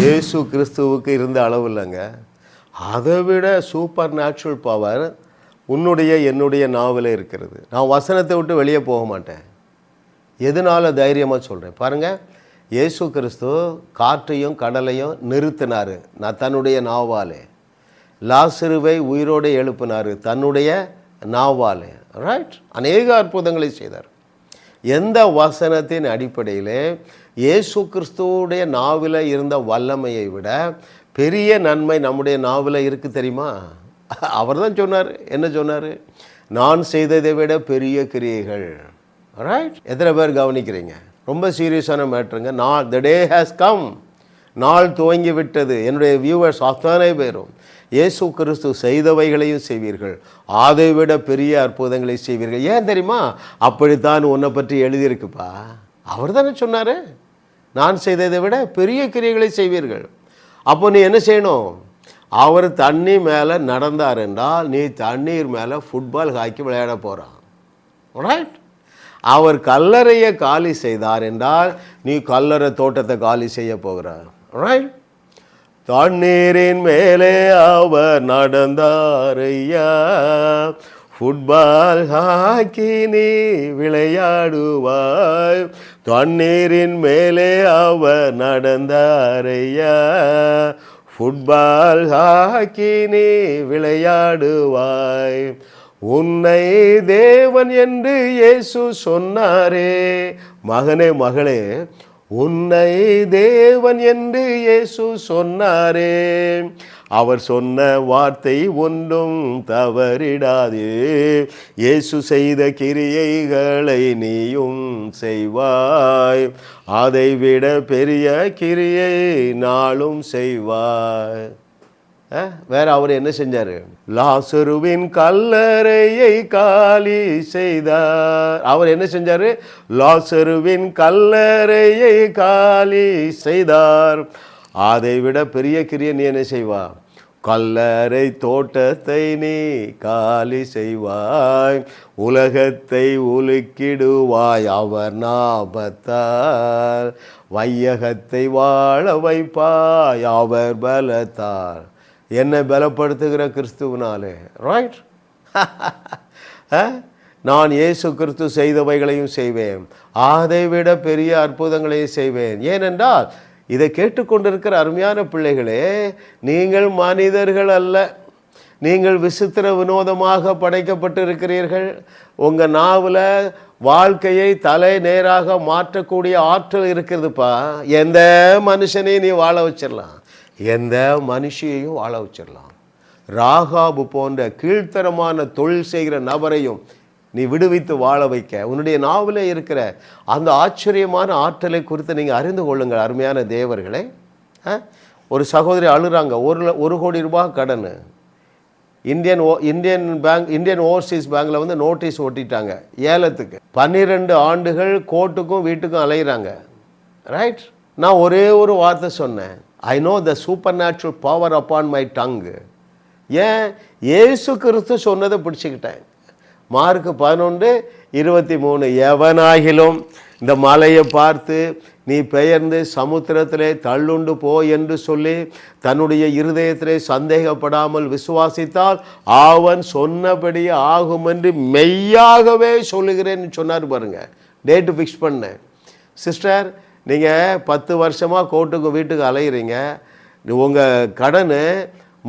இயேசு கிறிஸ்துவுக்கு இருந்த அளவு இல்லைங்க. அதை விட சூப்பர் நேச்சுரல் பவர் உன்னுடைய என்னுடைய நாவில் இருக்கிறது. நான் வசனத்தை விட்டு வெளியே போக மாட்டேன். எதனால தைரியமாக சொல்கிறேன் பாருங்கள் இயேசு கிறிஸ்து காற்றையும் கடலையும் நிறுத்தினார். நான் தன்னுடைய நாவாலே. லாசருவை உயிரோடு எழுப்பினார் தன்னுடைய நாவாலே. ரைட் அநேக அற்புதங்களை செய்தார். எந்த வசனத்தின் அடிப்படையிலே இயேசு கிறிஸ்துவோடைய நாவில் இருந்த வல்லமையை விட பெரிய நன்மை நம்முடைய நாவில் இருக்குது தெரியுமா? அவர் தான் சொன்னார். என்ன சொன்னார்? நான் செய்ததை விட பெரிய கிரியைகள். ரைட் எத்தனை பேர் கவனிக்கிறீங்க? ரொம்ப சீரியஸான மேட்ருங்க நாள் த டே ஹேஸ் கம் நாள் துவங்கி விட்டது. என்னுடைய வியூவர்ஸ் அத்தனை பேரும். இயேசு கிறிஸ்து செய்தவைகளையும் செய்வீர்கள். அதை விட பெரிய அற்புதங்களை செய்வீர்கள். ஏன் தெரியுமா? அப்படித்தான் உன்னை பற்றி எழுதியிருக்குப்பா. அவர் தானே சொன்னார். நான் செய்ததை விட பெரிய கிரியைகளை செய்வீர்கள். அப்போ நீ என்ன செய்யணும்? அவர் தண்ணி மேலே நடந்தார் என்றால் நீ தண்ணீர் மேலே ஃபுட்பால் ஹாக்கி விளையாட போகிறான் ரைட் அவர் கல்லறையை காலி செய்தார் என்றால் நீ கல்லறை தோட்டத்தை காலி செய்ய போகிறார். ரைட் தண்ணீரின் மேலே அவர் நடந்தார் ஐயா. ஃபுட்பால் ஹாக்கி நீ விளையாடுவாய். தண்ணீரின் மேலே அவர் நடந்தாரையா. ஃபுட்பால் ஹாக்கி நீ விளையாடுவாய். உன்னை தேவன் என்று இயேசு சொன்னாரே. மகனே மகளே உன்னை தேவன் என்று இயேசு சொன்னாரே. அவர் சொன்ன வார்த்தை ஒன்றும் தவறிடாதே. இயேசு செய்த கிரியைகளை நீயும் செய்வாய். அதை விட பெரிய கிரியை நாளும் செய்வாய். வேற அவர் என்ன செஞ்சார்? லாசருவின் கல்லறையை காலி செய்தார். அவர் என்ன செஞ்சார்? லாசருவின் கல்லறையை காலி செய்தார். அதை விட பெரிய கிரிய நீ என்ன செய்வா? கல்லறை தோட்டத்தை நீ காலி செய்வாய். உலகத்தை உலுக்கிடுவாய் அவர் நாபத்தால். வையகத்தை வாழ வைப்பாய் அவர் பலத்தார் என்னை பலப்படுத்துகிற கிறிஸ்துவனாலே. ரைட் நான் இயேசு கிறிஸ்து செய்தவைகளையும் செய்வேன். அதை விட பெரிய அற்புதங்களையும் செய்வேன். ஏனென்றால் இதை கேட்டுக்கொண்டிருக்கிற அருமையான பிள்ளைகளே நீங்கள் மனிதர்கள் அல்ல. நீங்கள் விசித்திர வினோதமாக படைக்கப்பட்டிருக்கிறீர்கள். உங்கள் நாவில் வாழ்க்கையை தலை நேராக மாற்றக்கூடிய ஆற்றல் இருக்கிறதுப்பா. எந்த மனுஷனையும் நீ வாழ வச்சிடலாம். எந்த மனுஷியையும் வாழ வச்சிடலாம். ராகாபு போன்ற கீழ்த்தரமான தொழில் செய்கிற நபரையும் நீ விடுவித்து வாழ வைக்க. உன்னுடைய நாவலே இருக்கிற அந்த ஆச்சரியமான ஆற்றலை குறித்து நீங்கள் அறிந்து கொள்ளுங்கள் அருமையான தேவர்களே. ஆ? ஒரு சகோதரி அழுகிறாங்க ஒரு ஒரு கோடி ரூபாய் கடன். இந்தியன் ஓ இந்தியன் பேங்க் இந்தியன் ஓவர்சீஸ் பேங்க்கில் வந்து நோட்டீஸ் ஒட்டிட்டாங்க ஏலத்துக்கு. பன்னிரெண்டு ஆண்டுகள் கோர்ட்டுக்கும் வீட்டுக்கும் அலையிறாங்க. ரைட்? நான் ஒரே ஒரு வார்த்தை சொன்னேன். I know the supernatural power upon my tongue ஏன்? இயேசு கிறிஸ்து சொன்னதை பிடிச்சிக்கிட்டேன். மார்க் பதினொன்று இருபத்தி மூணு எவனாகிலும் இந்த மலையை பார்த்து நீ பெயர்ந்து சமுத்திரத்திலே தள்ளுண்டு போ என்று சொல்லி தன்னுடைய இருதயத்திலே சந்தேகப்படாமல் விசுவாசித்தால் அவன் சொன்னபடி ஆகும் என்று மெய்யாகவே சொல்லுகிறேன்னு சொன்னார் பாருங்க. டேட்டு ஃபிக்ஸ் பண்ணேன் சிஸ்டர் நீங்கள் பத்து வருஷமாக கோர்ட்டுக்கு வீட்டுக்கு அலையிறீங்க. உங்கள் கடன்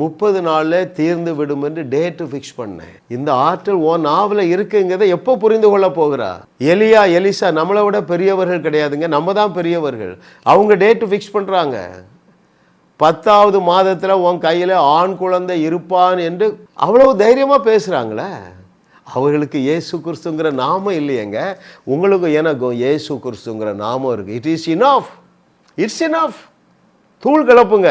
முப்பது நாளில் தீர்ந்து விடும் என்று டேட்டு ஃபிக்ஸ் பண்ணேன். இந்த ஆற்றல் ஓ நாவில் இருக்குங்கிறத எப்போ புரிந்து கொள்ள போகிறா? எலியா எலிசா நம்மளை விட பெரியவர்கள் கிடையாதுங்க. நம்ம தான் பெரியவர்கள். அவங்க டேட்டு ஃபிக்ஸ் பண்ணுறாங்க பத்தாவது மாதத்தில் உன் கையில் ஆண் குழந்தை இருப்பான் என்று அவ்வளவு தைரியமாக பேசுகிறாங்களே அவர்களுக்கு இயேசு கிறிஸ்துங்கிற நாமம் இல்லையேங்க. உங்களுக்கு எனக்கும் இயேசு கிறிஸ்துங்கிற நாமம் இருக்குது it is enough it's enough தூள் கிளப்புங்க